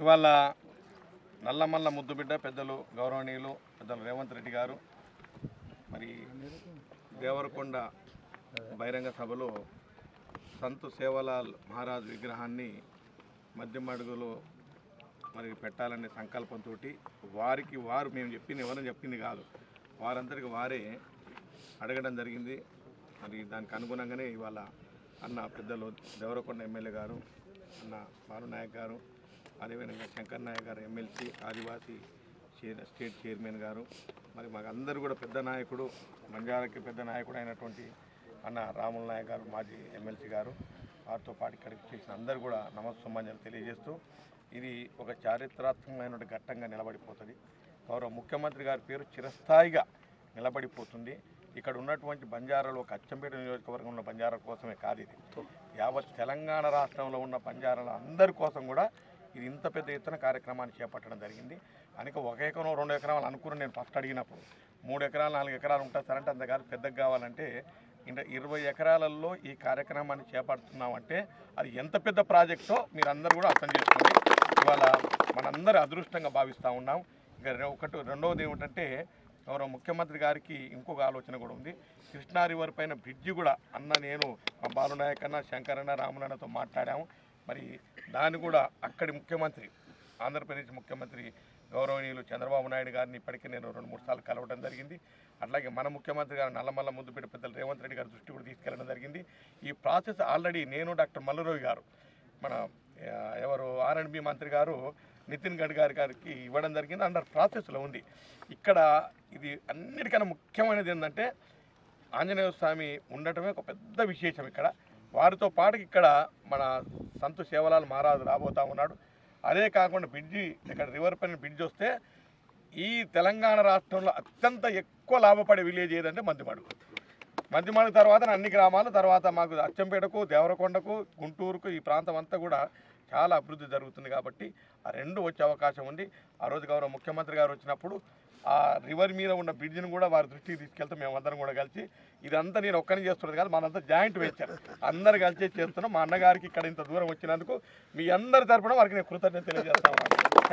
ఇవాళ నల్లమల్ల ముద్దుబిడ్డ పెద్దలు గౌరవనీయులు పెద్దలు రేవంత్ రెడ్డి గారు మరి దేవరకొండ బహిరంగ సభలో సంతు సేవలాల్ మహారాజ్ విగ్రహాన్ని మధ్య అడుగులో మరి పెట్టాలనే సంకల్పంతో వారికి వారు మేము చెప్పింది ఎవరని చెప్పింది కాదు. వారందరికి వారే అడగడం జరిగింది. మరి దానికి అనుగుణంగానే ఇవాళ అన్న పెద్దలు దేవరకొండ ఎమ్మెల్యే గారు అన్న భానునాయక్ గారు అదేవిధంగా శంకర్ నాయక్ గారు MLC Adivasi chair state chairman గారు మరి మాకు కూడా పెద్ద నాయకుడు బంజారాకి పెద్ద నాయకుడు అయినటువంటి అన్న రాముల నాయక్ గారు మాజీ ఎమ్మెల్సీ గారు వారితో పాటు ఇక్కడికి చేసిన అందరూ కూడా నమస్సంబంధాలు తెలియజేస్తూ ఇది ఒక చారిత్రాత్మకమైన ఘట్టంగా నిలబడిపోతుంది. గౌరవ ముఖ్యమంత్రి గారి పేరు చిరస్థాయిగా నిలబడిపోతుంది. ఇక్కడ ఉన్నటువంటి బంజారాలు ఒక అచ్చంపేట నియోజకవర్గం ఉన్న బంజారా కోసమే కాదు ఇది. యావత్ తెలంగాణ రాష్ట్రంలో ఉన్న బంజారాల అందరి కోసం కూడా ఇది ఇంత పెద్ద ఎత్తున కార్యక్రమాన్ని చేపట్టడం జరిగింది. అనేక ఒక ఎకరం రెండు ఎకరాలు అనుకుని నేను ఫస్ట్ అడిగినప్పుడు మూడు ఎకరాలు నాలుగు ఎకరాలు ఉంటుంది సార్ అంటే అంత కాదు పెద్దగా కావాలంటే ఇంకా ఇరవై ఎకరాలలో ఈ కార్యక్రమాన్ని చేపడుతున్నామంటే అది ఎంత పెద్ద ప్రాజెక్టో మీరు అందరూ కూడా అర్థం చేసుకోండి. ఇవాళ మనందరూ అదృష్టంగా భావిస్తూ ఉన్నాం. ఇక ఒకటి రెండవది ఏమిటంటే గౌరవ ముఖ్యమంత్రి గారికి ఇంకొక ఆలోచన కూడా ఉంది. కృష్ణా రివర్ పైన బ్రిడ్జి కూడా అన్న నేను మా బాలునాయక్ అన్న శంకరన్న రామనన్నతో మాట్లాడాము. మరి దాన్ని కూడా అక్కడి ముఖ్యమంత్రి ఆంధ్రప్రదేశ్ ముఖ్యమంత్రి గౌరవనీయులు చంద్రబాబు నాయుడు గారిని ఇప్పటికే నేను రెండు మూడు సార్లు కలవడం జరిగింది. అట్లాగే మన ముఖ్యమంత్రి గారు నల్లమల్ల ముద్దుపేట పెద్దలు రేవంత్ రెడ్డి గారి దృష్టి కూడా తీసుకెళ్ళడం జరిగింది. ఈ ప్రాసెస్ ఆల్రెడీ నేను డాక్టర్ మల్లురావు గారు మన ఆర్ఎండ్బి మంత్రి గారు నితిన్ గడ్కరీ గారికి ఇవ్వడం జరిగింది. అండర్ ప్రాసెస్లో ఉంది. ఇక్కడ ఇది అన్నిటికన్నా ముఖ్యమైనది ఏంటంటే ఆంజనేయ స్వామి ఉండటమే ఒక పెద్ద విశేషం ఇక్కడ. వారితో పాటు ఇక్కడ మన సంతు సేవలాల్ మహారాజు రాబోతా ఉన్నాడు. అదే కాకుండా బ్రిడ్జి ఇక్కడ రివర్ పైన బ్రిడ్జ్ వస్తే ఈ తెలంగాణ రాష్ట్రంలో అత్యంత ఎక్కువ లాభపడే విలేజ్ ఏదంటే మద్దిమడుగు మద్దిమడుగు తర్వాత అన్ని గ్రామాలు తర్వాత మాకు అచ్చంపేటకు దేవరకొండకు గుంటూరుకు ఈ ప్రాంతం అంతా కూడా చాలా అభివృద్ధి జరుగుతుంది కాబట్టి ఆ రెండు వచ్చే అవకాశం ఉంది. ఆ రోజు గౌరవ ముఖ్యమంత్రి గారు వచ్చినప్పుడు ఆ రివర్ మీద ఉన్న బ్రిడ్జిని కూడా వారి దృష్టికి తీసుకెళ్తే మేమందరం కూడా కలిసి ఇదంతా నేను ఒక్కరిని చేస్తున్నది కాదు మనంతా జాయింట్ వెంచర్. అందరు కలిసి చేస్తున్నాం. మా అన్నగారికి ఇక్కడ ఇంత దూరం వచ్చినందుకు మీ అందరి తరపున వారికి నేను కృతజ్ఞత తెలియజేస్తాను